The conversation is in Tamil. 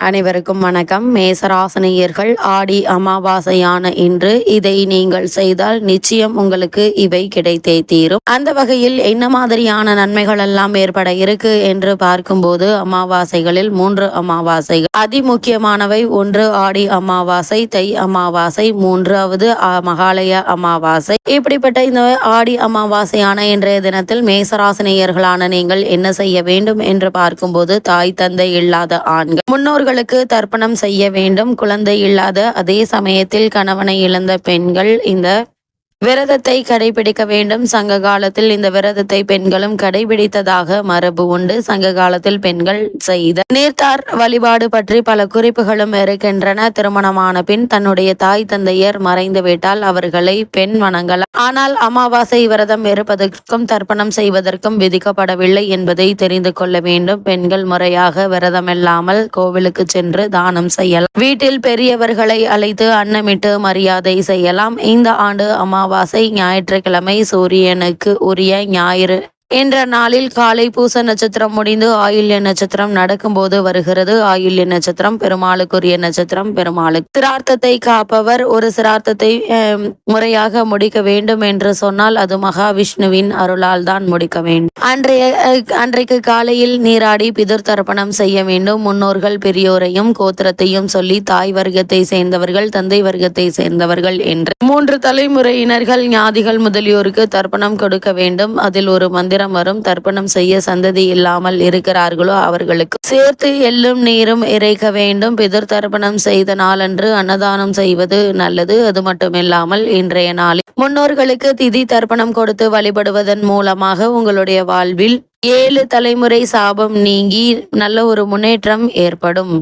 அனைவருக்கும் வணக்கம். மேசராசனியர்கள் ஆடி அமாவாசையான இன்று இதை நீங்கள் செய்தால் நிச்சயம் உங்களுக்கு இவை கிடைத்தே தீரும். அந்த வகையில் என்ன மாதிரியான நன்மைகள் எல்லாம் ஏற்பட இருக்கு என்று பார்க்கும்போது அமாவாசைகளில் மூன்று அமாவாசைகள். அதிமுக்கியமானவை ஒன்று ஆடி அமாவாசை தை அமாவாசை மூன்றாவது அ- மகாலய அமாவாசை. இப்படிப்பட்ட இந்த ஆடி அமாவாசையான இன்றைய தினத்தில் மேசராசினியர்களான நீங்கள் என்ன செய்ய வேண்டும் என்று பார்க்கும்போது தாய் தந்தை இல்லாத ஆண்கள். முன்னோர்கள் பெற்றோர்களுக்கு தர்ப்பணம் செய்ய வேண்டும். குழந்தை இல்லாத அதே சமயத்தில் கணவனை இழந்த பெண்கள் இந்த விரதத்தை கடைபிடிக்க வேண்டும். சங்க காலத்தில் இந்த விரதத்தை பெண்களும் கடைபிடித்ததாக மரபு உண்டு. சங்க காலத்தில் பெண்கள் செய்த நீர்த்தார் வழிபாடு பற்றி பல குறிப்புகளும் இருக்கின்றன. திருமணமான பின் தன்னுடைய தாய் தந்தையர் மறைந்துவிட்டால் அவர்களை பெண் வணங்கலாம். ஆனால் அமாவாசை விரதம் இருப்பதற்கும் தர்ப்பணம் செய்வதற்கும் விதிக்கப்படவில்லை என்பதை தெரிந்து கொள்ள வேண்டும். பெண்கள் முறையாக விரதம் இல்லாமல் கோவிலுக்கு சென்று தானம் செய்யலாம். வீட்டில் பெரியவர்களை அழைத்து அன்னமிட்டு மரியாதை செய்யலாம். இந்த ஆண்டு அமாவாசை ஞாயிற்றுக்கிழமை சூரியனுக்கு உரிய ஞாயிறு என்ற நாளில் காலை பூச நட்சத்திரம் முடிந்து ஆயுள்ய நட்சத்திரம் நடக்கும்போது வருகிறது. ஆயுள்ய நட்சத்திரம் பெருமாளுக்குரிய நட்சத்திரம் பெருமாளுக்கு. சிரார்த்தத்தை காப்பவர் ஒரு சிரார்த்தத்தை முறையாக முடிக்க வேண்டும் என்று சொன்னால் அது மகாவிஷ்ணுவின் அருளால் தான் முடிக்க வேண்டும். அன்றைய அன்றைக்கு காலையில் நீராடி பிதிர் தர்ப்பணம் செய்ய வேண்டும். முன்னோர்கள் பெரியோரையும் கோத்திரத்தையும் சொல்லி தாய் வர்க்கத்தை சேர்ந்தவர்கள் தந்தை வர்க்கத்தை சேர்ந்தவர்கள் என்று. மூன்று தலைமுறையினர்கள் ஞாதிகள் முதலியோருக்கு தர்ப்பணம் கொடுக்க வேண்டும். அதில் ஒரு மந்திரம் வரும் தர்ப்பணம் செய்ய சந்ததி இல்லாமல் இருக்கிறார்களோ அவர்களுக்கு. சேர்த்து எள்ளும் நீரும் இறைக்க வேண்டும். பிதர் தர்ப்பணம் செய்த நாளன்று அன்னதானம் செய்வது நல்லது. அது மட்டுமில்லாமல் இன்றைய நாளில் முன்னோர்களுக்கு திதி தர்ப்பணம் கொடுத்து வழிபடுவதன் மூலமாக உங்களுடைய வாழ்வில் ஏழு தலைமுறை சாபம் நீங்கி நல்ல ஒரு முன்னேற்றம் ஏற்படும்.